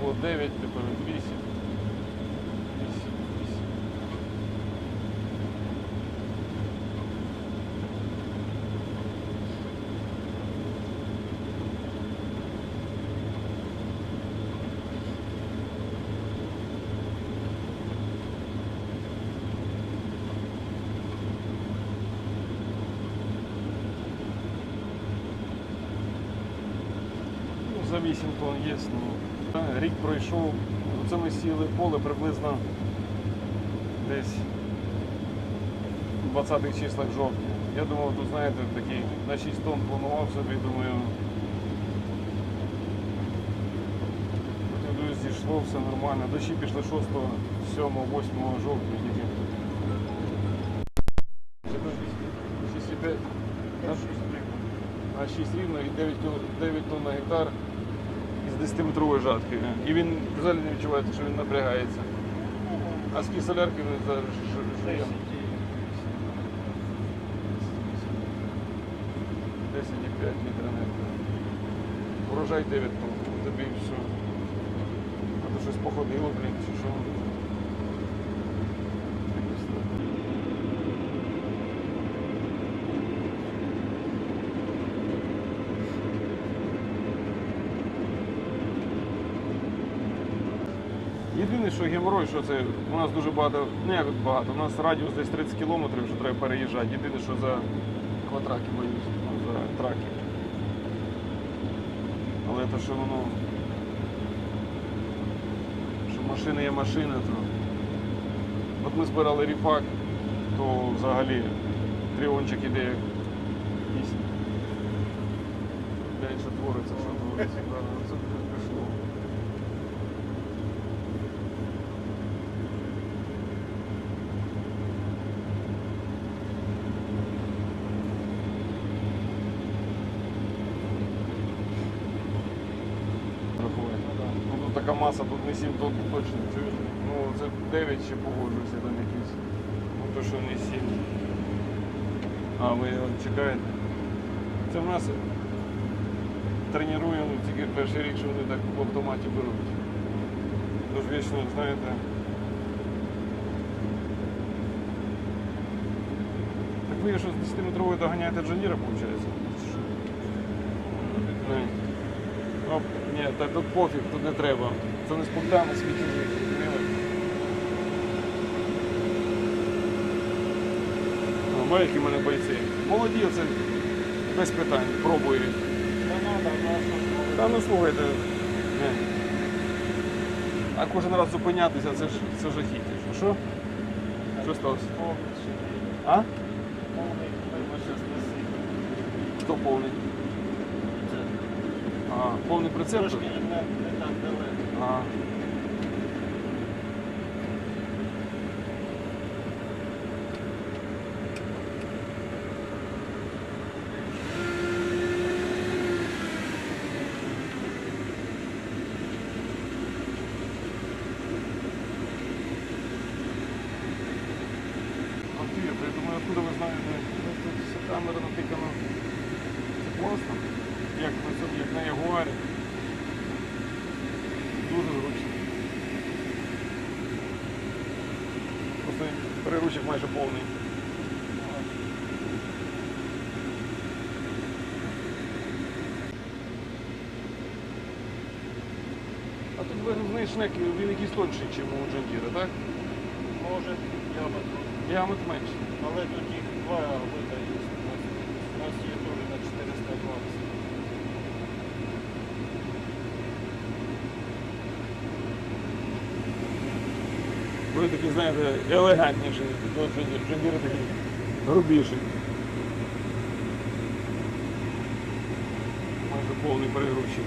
було 9, тепер 8. 8, 8. Ну, за 8 тонн. Ну, Та, рік пройшов, це ми сіли поле приблизно десь в 20-х числах жовтня. Я думав, тут знаєте, такий на 6 тонн планував собі, думаю. Зійшло, все нормально. Дощі пішли 6, 7, 8 жовтня. тільки. Це до 6,5. На 6 рівно і 9, 9 тонн на гектар із 10-метровою жаткою. І він взагалі не відчувається, що він напрягається. А скільки солярки зараз живе. жує? 10,5 літра на. Урожай 9 тонн. Тобі все. А то щось походило, блін, чи що. Єдине, що геморой, що це у нас дуже багато, не як багато, у нас радіус десь 30 кілометрів, що треба переїжджати. Єдине, що за квадраки боюсь, ну, за траки. Але те, що воно. Що машина є машина, то. От ми збирали ріпак, то взагалі тріончик іде як пісня. Блядь, що твориться, що твориться. Ну, тут маса, тут не 7 тонн точно. Ну це 9 ще погоджуюся там якісь. Ну то що не 7. А ви от чекаєте? Це в нас тренуємо тільки перший рік, що вони так в автоматі беруть. Тож вічно, знаєте. Так ви що з 10-метрової доганяєте Джаніра, виходить? Ні. Ну, ні, так тут пофіг, тут не треба. Це не спонтанно світі зрозуміли. О, які в мене бойці. Молоді, це без питань, пробують. Та ну слухайте. Ні. А кожен раз зупинятися, це ж це жахіття. Що? Що? Що сталося? А? Хто повний? А, повний прицеп? Трошки не, не так далеко. А. Я думаю, откуда ви знаєте, Ну, тут камера натикана. Це класно. Як на як на Ягуарі. Дуже зручно. Просто приручик майже повний. А тут вигрузний шнек, він якийсь тонший, ніж у Джандіра, так? Може, ябед. Ямет менше. Але тут їх два вида є. У нас- У нас є теж на 420. Ви такі, знаєте, елегантніші, до такі грубіші. Майже повний перегрузчик.